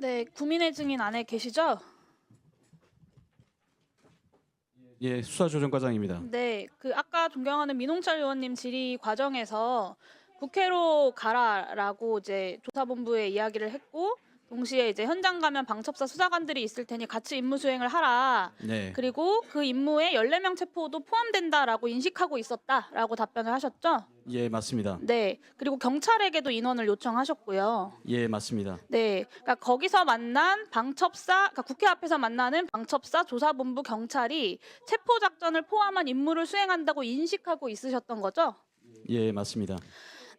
네, 구민의 증인 안에 계시죠? 예, 수사조정과장입니다. 네, 그 아까 존경하는 민홍철 의원님 질의 과정에서 국회로 가라라고 이제 조사본부에 이야기를 했고 동시에 이제 현장 가면 방첩사 수사관들이 있을 테니 같이 임무 수행을 하라. 네, 그리고 그 임무에 14명 체포도 포함된다라고 인식하고 있었다라고 답변을 하셨죠? 예, 맞습니다. 네. 그리고 경찰에게도 인원을 요청하셨고요. 예, 맞습니다. 네, 그러니까 거기서 만난 방첩사, 그러니까 국회 앞에서 만나는 방첩사, 조사본부, 경찰이 체포 작전을 포함한 임무를 수행한다고 인식하고 있으셨던 거죠? 예, 맞습니다.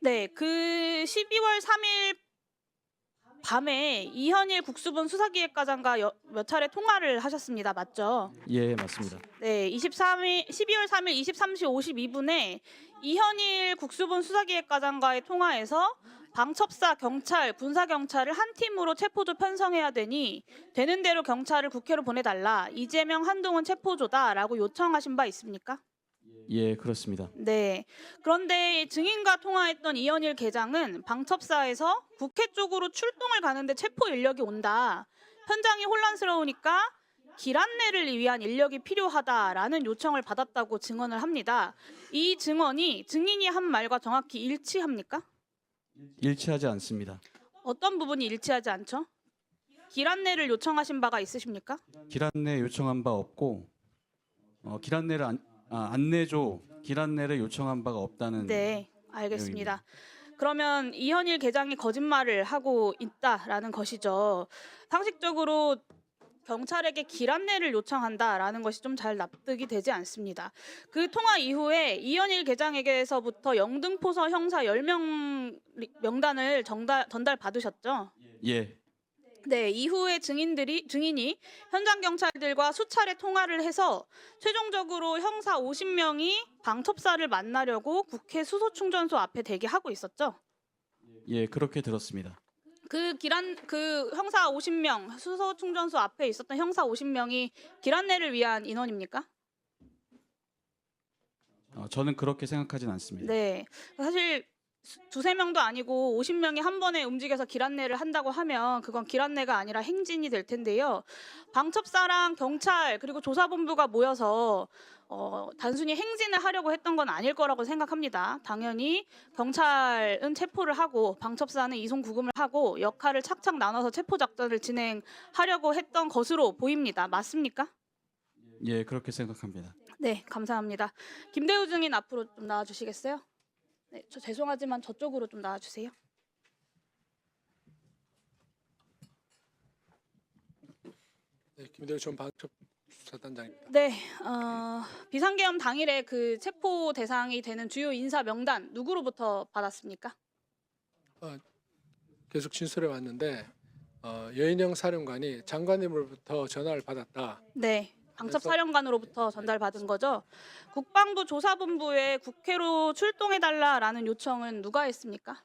네, 그 12월 3일 밤에 이현일 국수본 수사기획과장과 여- 몇 차례 통화를 하셨습니다. 맞죠? 예, 맞습니다. 네, 23일 12월 3일 23시 52분에 이현일 국수본 수사기획과장과의 통화에서 방첩사, 경찰, 군사 경찰을 한 팀으로 체포조 편성해야 되니 되는 대로 경찰을 국회로 보내달라. 이재명, 한동훈 체포조다라고 요청하신 바 있습니까? 예, 그렇습니다. 네. 그런데 증인과 통화했던 이현일 계장은 방첩사에서 국회 쪽으로 출동을 가는데 체포 인력이 온다. 현장이 혼란스러우니까 길 안내를 위한 인력이 필요하다라는 요청을 받았다고 증언을 합니다. 이 증언이 증인이 한 말과 정확히 일치합니까? 일치하지 않습니다. 어떤 부분이 일치하지 않죠? 길 안내를 요청하신 바가 있으십니까? 길 안내 요청한 바 없고 어, 길 안내를 안, 아, 안내줘 길 안내를 요청한 바가 없다는 네, 알겠습니다. 그러면 이현일 계장이 거짓말을 하고 있다라는 것이죠. 상식적으로 경찰에게 길 안내를 요청한다라는 것이 좀 잘 납득이 되지 않습니다. 그 통화 이후에 이현일 계장에게서부터 영등포서 형사 10명 명단을 전달 받으셨죠? 예, 네, 이후에 증인들이 증인이 현장 경찰들과 수차례 통화를 해서 최종적으로 형사 50명이 방첩사를 만나려고 국회 수소충전소 앞에 대기하고 있었죠. 예, 그렇게 들었습니다. 그 기란 그 형사 50명 수소충전소 앞에 있었던 형사 50명이 길안내를 위한 인원입니까? 어, 저는 그렇게 생각하진 않습니다. 네. 사실 수- 두세 명도 아니고 50명이 한 번에 움직여서 길 안내를 한다고 하면 그건 길 안내가 아니라 행진이 될 텐데요. 방첩사랑 경찰 그리고 조사본부가 모여서 어, 단순히 행진을 하려고 했던 건 아닐 거라고 생각합니다. 당연히 경찰은 체포를 하고 방첩사는 이송 구금을 하고 역할을 착착 나눠서 체포 작전을 진행하려고 했던 것으로 보입니다. 맞습니까? 예, 그렇게 생각합니다. 네, 감사합니다. 김대우 증인 앞으로 좀 나와 주시겠어요? 네, 저 죄송하지만 저쪽으로 좀 나와 주세요. 네, 김대우 전 방첩수사단장입니다. 네, 어, 비상계엄 당일에 그 체포 대상이 되는 주요 인사 명단 누구로부터 받았습니까? 계속 진술해 왔는데 어, 여인영 사령관이 장관님으로부터 전화를 받았다. 네, 방첩 그래서- 사령관으로부터 전달받은 거죠. 국방부 조사본부에 국회로 출동해 달라라는 요청은 누가 했습니까?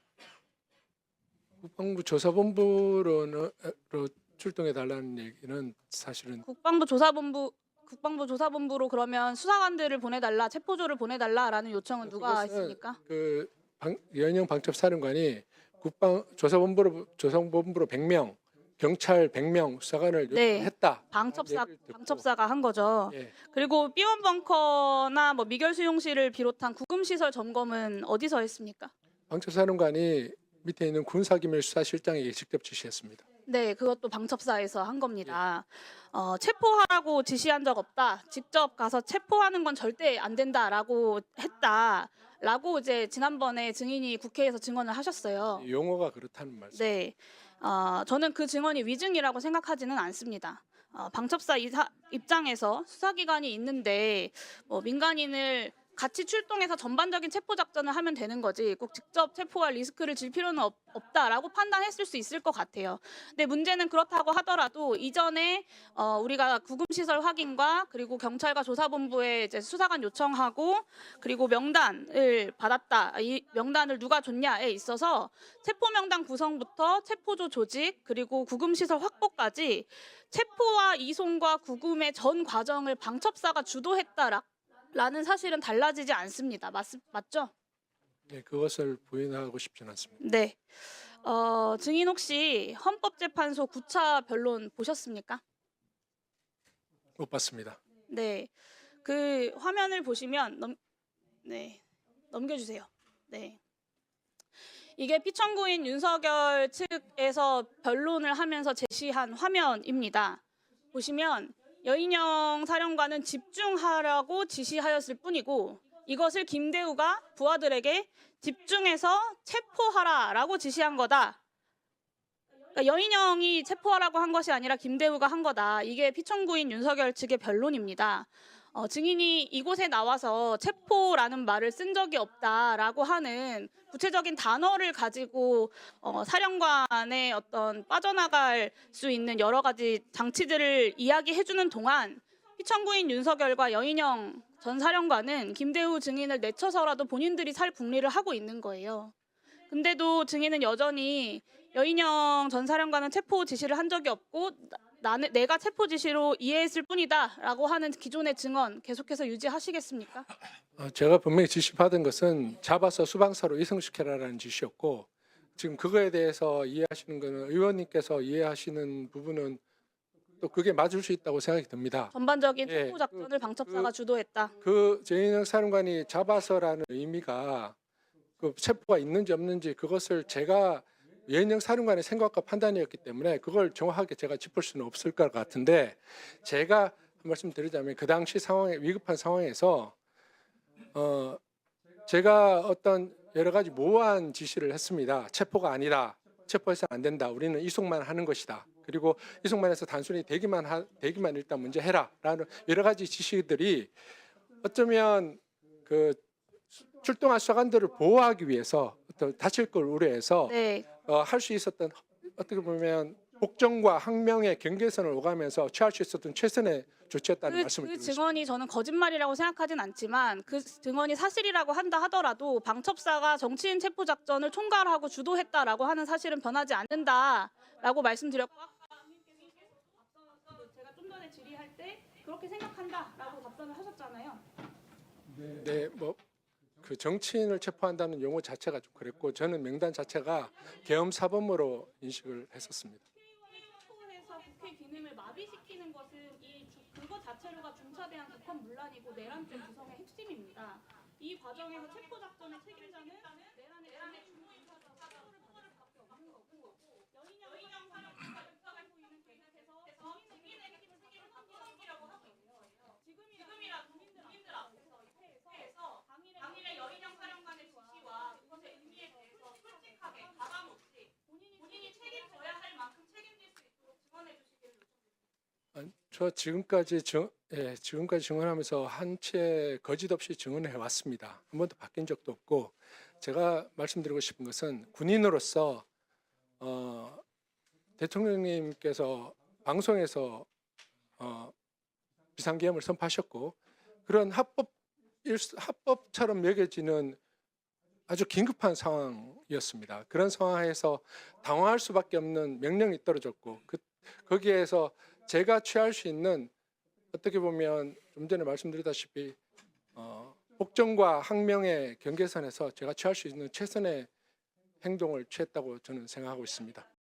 국방부 조사본부로는 로 출동해 달라는 얘기는 사실은 국방부 조사본부 국방부 조사본부로 그러면 수사관들을 보내달라, 체포조를 보내달라라는 요청은 누가 했습니까? 그 방, 여인영 방첩 사령관이 국방 조사본부로 조사본부로 100명, 경찰 100명 수사관을 네. 요청했다. 방첩사 얘기를 듣고, 방첩사가 한 거죠. 예, 그리고 B1 벙커나 뭐 미결 수용실을 비롯한 구금 시설 점검은 어디서 했습니까? 방첩사령관이 밑에 있는 군사기밀 수사실장에게 직접 지시했습니다. 네, 그것도 방첩사에서 한 겁니다. 어, 체포하라고 지시한 적 없다. 직접 가서 체포하는 건 절대 안 된다라고 했다 라고 이제 지난번에 증인이 국회에서 증언을 하셨어요. 용어가 그렇다는 말씀. 네, 어, 저는 그 증언이 위증이라고 생각하지는 않습니다. 어, 방첩사 이사, 입장에서 수사기관이 있는데 뭐 민간인을 같이 출동해서 전반적인 체포 작전을 하면 되는 거지 꼭 직접 체포할 리스크를 질 필요는 없, 없다라고 판단했을 수 있을 것 같아요. 근데 문제는 그렇다고 하더라도 이전에 어, 우리가 구금 시설 확인과 그리고 경찰과 조사본부에 이제 수사관 요청하고 그리고 명단을 받았다. 이 명단을 누가 줬냐에 있어서 체포 명단 구성부터 체포조 조직 그리고 구금 시설 확보까지 체포와 이송과 구금의 전 과정을 방첩사가 주도했다라 는 사실은 달라지지 않습니다. 맞, 맞죠? 네, 그것을 부인하고 싶지는 않습니다. 네. 어, 증인 혹시 헌법재판소 9차 변론 보셨습니까? 못 봤습니다. 네. 그 화면을 보시면 넘 네. 넘겨 주세요. 네. 이게 피청구인 윤석열 측에서 변론을 하면서 제시한 화면입니다. 보시면 여인영 사령관은 집중하라고 지시하였을 뿐이고 이것을 김대우가 부하들에게 집중해서 체포하라라고 지시한 거다. 그러니까 여인영이 체포하라고 한 것이 아니라 김대우가 한 거다. 이게 피청구인 윤석열 측의 변론입니다. 어, 증인이 이곳에 나와서 체포라는 말을 쓴 적이 없다라고 하는 구체적인 단어를 가지고 어, 사령관의 어떤 빠져나갈 수 있는 여러 가지 장치들을 이야기해주는 동안 피청구인 윤석열과 여인영 전 사령관은 김대우 증인을 내쳐서라도 본인들이 살 궁리를 하고 있는 거예요. 근데도 증인은 여전히 여인영 전 사령관은 체포 지시를 한 적이 없고 나- 나는 내가 체포 지시로 이해했을 뿐이다라고 하는 기존의 증언 계속해서 유지하시겠습니까? 어, 제가 분명히 지시받은 것은 잡아서 수방사로 이송시켜라라는 지시였고 지금 그거에 대해서 이해하시는 거는 의원님께서 이해하시는 부분은 또 그게 맞을 수 있다고 생각이 듭니다. 전반적인 예, 체포 작전을 방첩사가 그- 주도했다. 그 제인영 사령관이 잡아서라는 의미가 그 체포가 있는지 없는지 그것을 제가 예인영 사령관의 생각과 판단이었기 때문에 그걸 정확하게 제가 짚을 수는 없을 것 같은데 제가 한 말씀 드리자면 그 당시 상황에 위급한 상황에서 어 제가 어떤 여러 가지 모호한 지시를 했습니다. 체포가 아니라 체포해서는 안 된다. 우리는 이송만 하는 것이다. 그리고 이송만해서 단순히 대기만 하, 대기만 일단 먼저 해라라는 여러 가지 지시들이 어쩌면 그 출동한 수사관들을 보호하기 위해서 어떤 다칠 걸 우려해서 네, 어, 할수 있었던 어떻게 보면 복정과 항명의 경계선을 오가면서 취할 수 있었던 최선의 조치였다는 그, 말씀을 그 드리고 싶습니다. 증언이 저는 거짓말이라고 생각하진 않지만 그 증언이 사실이라고 한다 하더라도 방첩사가 정치인 체포 작전을 총괄하고 주도했다라고 하는 사실은 변하지 않는다라고 말씀드렸고 제가 좀 전에 질의할 때 그렇게 생각한다라고 답변을 하셨잖아요. 네, 뭐 그 정치인을 체포한다는 용어 자체가 좀 그랬고 저는 명단 자체가 계엄 사범으로 인식을 했었습니다. 체포해서 국회 기능을 마비시키는 것은 이 주- 그것 자체로가 중차 대한 북한 문란이고 내란죄 구성의 핵심입니다. 이 과정에서 체포 작전의 책임자는 내란의 내란의 주모임사가 사고를 받을 수밖에 없는 거고 여인영 여인영 사령관과 육박을 보이는 계속해서 국민에게 책임을 넘기려고 하고 있는 거예요. 지금이라 국민들 앞에서 회에서 당일의 여인영 사령관의 지시와 그것의 의미에 대해서 솔직하게 가감 없이 본인이 책임져야 할 만큼 책임질 수 있도록 증언해 주시기를 요청드립니다. 아, 저 지금까지 증, 예, 지금까지 증언하면서 한채 거짓 없이 증언을 해왔습니다. 한 번도 바뀐 적도 없고 제가 말씀드리고 싶은 것은 군인으로서 어, 대통령님께서 방송에서 어, 비상계엄을 선포하셨고 그런 합법 일, 합법처럼 여겨지는 아주 긴급한 상황이었습니다. 그런 상황에서 당황할 수밖에 없는 명령이 떨어졌고 그, 거기에서 제가 취할 수 있는 어떻게 보면 좀 전에 말씀드렸다시피 어, 복정과 항명의 경계선에서 제가 취할 수 있는 최선의 행동을 취했다고 저는 생각하고 있습니다.